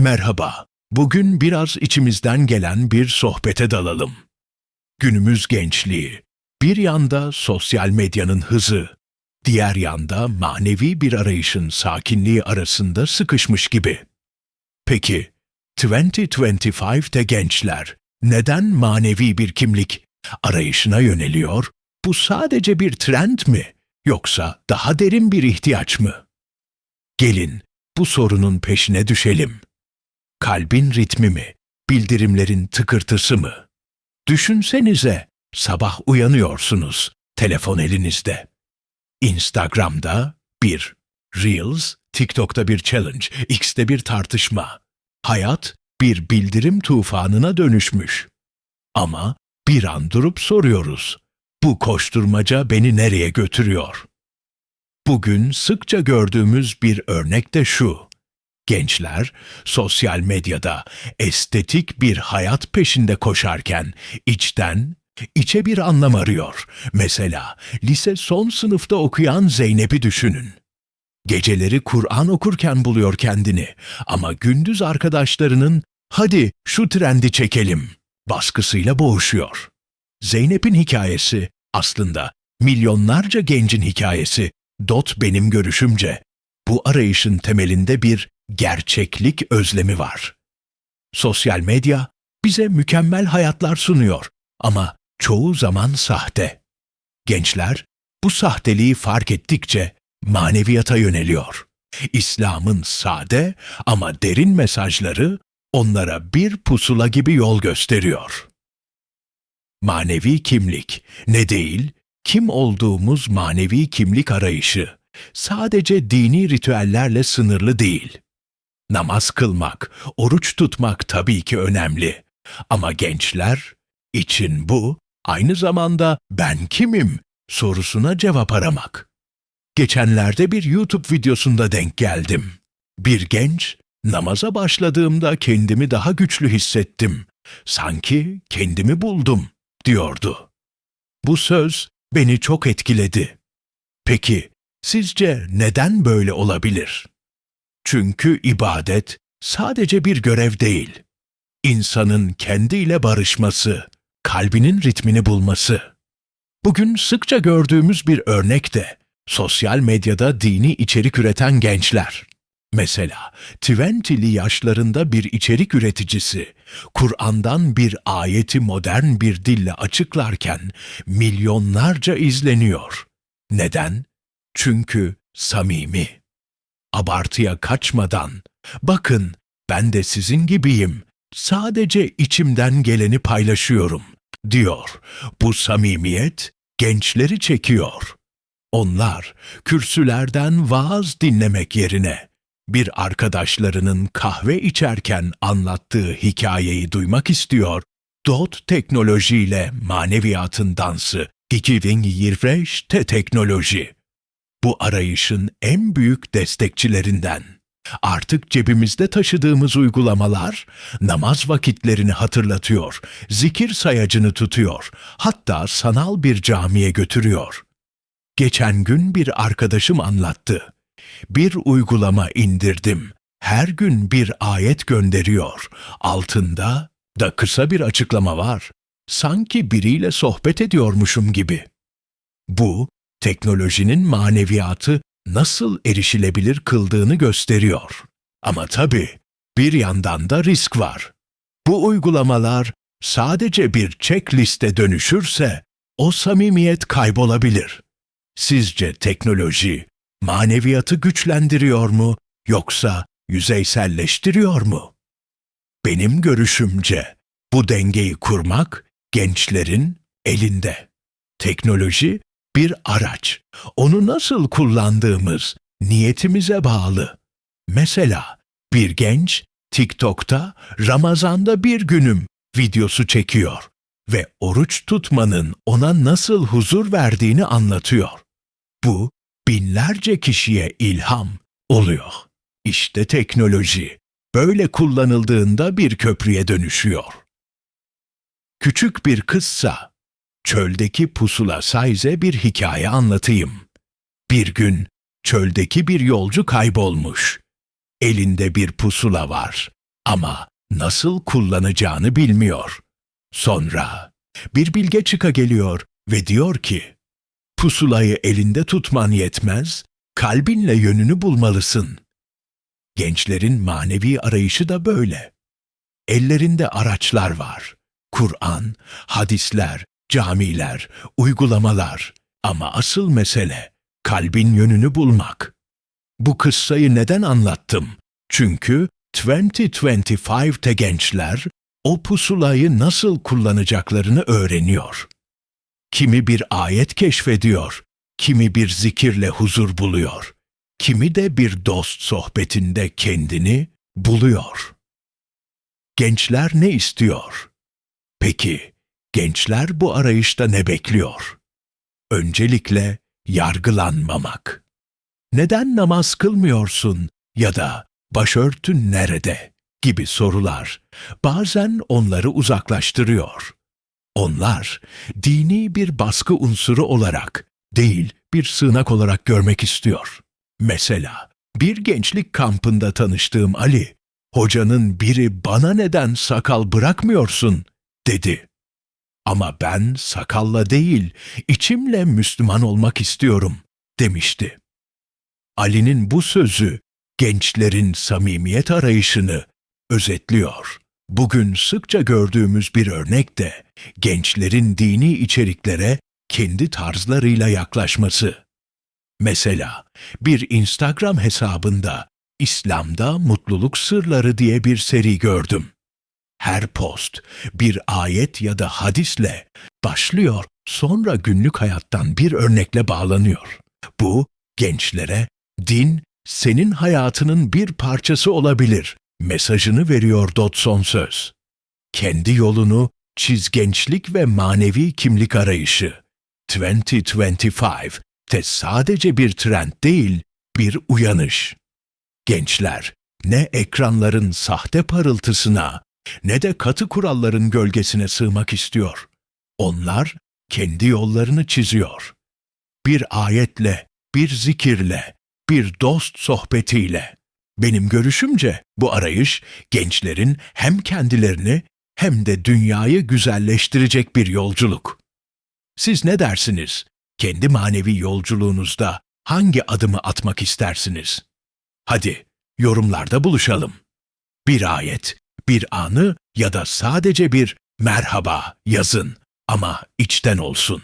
Merhaba. Bugün biraz içimizden gelen bir sohbete dalalım. Günümüz gençliği. Bir yanda sosyal medyanın hızı, diğer yanda manevi bir arayışın sakinliği arasında sıkışmış gibi. Peki, 2025'te gençler neden manevi bir kimlik arayışına yöneliyor? Bu sadece bir trend mi yoksa daha derin bir ihtiyaç mı? Gelin bu sorunun peşine düşelim. Kalbin ritmi mi, bildirimlerin tıkırtısı mı? Düşünsenize, sabah uyanıyorsunuz, telefon elinizde. Instagram'da bir Reels, TikTok'ta bir challenge, X'te bir tartışma. Hayat bir bildirim tufanına dönüşmüş. Ama bir an durup soruyoruz. Bu koşturmaca beni nereye götürüyor? Bugün sıkça gördüğümüz bir örnek de şu. Gençler sosyal medyada estetik bir hayat peşinde koşarken içten içe bir anlam arıyor. Mesela lise son sınıfta okuyan Zeynep'i düşünün. Geceleri Kur'an okurken buluyor kendini ama gündüz arkadaşlarının hadi şu trendi çekelim baskısıyla boğuşuyor. Zeynep'in hikayesi aslında milyonlarca gencin hikayesi. Dot benim görüşümce bu arayışın temelinde bir gerçeklik özlemi var. Sosyal medya bize mükemmel hayatlar sunuyor ama çoğu zaman sahte. Gençler bu sahteliği fark ettikçe maneviyata yöneliyor. İslam'ın sade ama derin mesajları onlara bir pusula gibi yol gösteriyor. Manevi kimlik ne değil, kim olduğumuz manevi kimlik arayışı sadece dini ritüellerle sınırlı değil. Namaz kılmak, oruç tutmak tabii ki önemli. Ama gençler için bu aynı zamanda ben kimim sorusuna cevap aramak. Geçenlerde bir YouTube videosunda denk geldim. Bir genç, namaza başladığımda kendimi daha güçlü hissettim. Sanki kendimi buldum, diyordu. Bu söz beni çok etkiledi. Peki, sizce neden böyle olabilir? Çünkü ibadet sadece bir görev değil. İnsanın kendiyle barışması, kalbinin ritmini bulması. Bugün sıkça gördüğümüz bir örnek de sosyal medyada dini içerik üreten gençler. Mesela 20'li yaşlarında bir içerik üreticisi Kur'an'dan bir ayeti modern bir dille açıklarken milyonlarca izleniyor. Neden? Çünkü samimi. Abartıya kaçmadan, bakın ben de sizin gibiyim, sadece içimden geleni paylaşıyorum, diyor. Bu samimiyet gençleri çekiyor. Onlar kürsülerden vaaz dinlemek yerine bir arkadaşlarının kahve içerken anlattığı hikayeyi duymak istiyor. Dot teknolojiyle maneviyatın dansı, 2025 te teknoloji. Bu arayışın en büyük destekçilerinden. Artık cebimizde taşıdığımız uygulamalar namaz vakitlerini hatırlatıyor, zikir sayacını tutuyor, hatta sanal bir camiye götürüyor. Geçen gün bir arkadaşım anlattı. Bir uygulama indirdim. Her gün bir ayet gönderiyor. Altında da kısa bir açıklama var. Sanki biriyle sohbet ediyormuşum gibi. Bu, teknolojinin maneviyatı nasıl erişilebilir kıldığını gösteriyor. Ama tabii bir yandan da risk var. Bu uygulamalar sadece bir checkliste dönüşürse o samimiyet kaybolabilir. Sizce teknoloji maneviyatı güçlendiriyor mu yoksa yüzeyselleştiriyor mu? Benim görüşümce bu dengeyi kurmak gençlerin elinde. Teknoloji bir araç. Onu nasıl kullandığımız niyetimize bağlı. Mesela bir genç TikTok'ta Ramazan'da bir günüm videosu çekiyor ve oruç tutmanın ona nasıl huzur verdiğini anlatıyor. Bu binlerce kişiye ilham oluyor. İşte teknoloji böyle kullanıldığında bir köprüye dönüşüyor. Küçük bir kızsa çöldeki pusula size bir hikaye anlatayım. Bir gün çöldeki bir yolcu kaybolmuş. Elinde bir pusula var. ama nasıl kullanacağını bilmiyor. Sonra bir bilge çıka geliyor ve diyor ki, pusulayı elinde tutman yetmez, kalbinle yönünü bulmalısın. Gençlerin manevi arayışı da böyle. Ellerinde araçlar var. Kur'an, hadisler, camiler, uygulamalar. Ama asıl mesele kalbin yönünü bulmak. Bu kıssayı neden anlattım? Çünkü 2025'te gençler o pusulayı nasıl kullanacaklarını öğreniyor. Kimi bir ayet keşfediyor, kimi bir zikirle huzur buluyor, kimi de bir dost sohbetinde kendini buluyor. Gençler ne istiyor? Peki, gençler bu arayışta ne bekliyor? Öncelikle yargılanmamak. Neden namaz kılmıyorsun ya da başörtün nerede gibi sorular bazen onları uzaklaştırıyor. Onlar dini bir baskı unsuru olarak değil bir sığınak olarak görmek istiyor. Mesela bir gençlik kampında tanıştığım Ali, hocanın biri bana neden sakal bırakmıyorsun dedi. Ama ben sakalla değil, içimle Müslüman olmak istiyorum demişti. Ali'nin bu sözü gençlerin samimiyet arayışını özetliyor. Bugün sıkça gördüğümüz bir örnek de gençlerin dini içeriklere kendi tarzlarıyla yaklaşması. Mesela bir Instagram hesabında İslam'da mutluluk sırları diye bir seri gördüm. Her post bir ayet ya da hadisle başlıyor, sonra günlük hayattan bir örnekle bağlanıyor. Bu gençlere din senin hayatının bir parçası olabilir mesajını veriyor Dodson Söz. Kendi yolunu çiz gençlik ve manevi kimlik arayışı. 2025 te sadece bir trend değil, bir uyanış. Gençler ne ekranların sahte parıltısına ne de katı kuralların gölgesine sığmak istiyor. Onlar kendi yollarını çiziyor. Bir ayetle, bir zikirle, bir dost sohbetiyle. Benim görüşümce bu arayış gençlerin hem kendilerini hem de dünyayı güzelleştirecek bir yolculuk. Siz ne dersiniz? Kendi manevi yolculuğunuzda hangi adımı atmak istersiniz? Hadi yorumlarda buluşalım. Bir ayet, bir anı ya da sadece bir merhaba yazın ama içten olsun.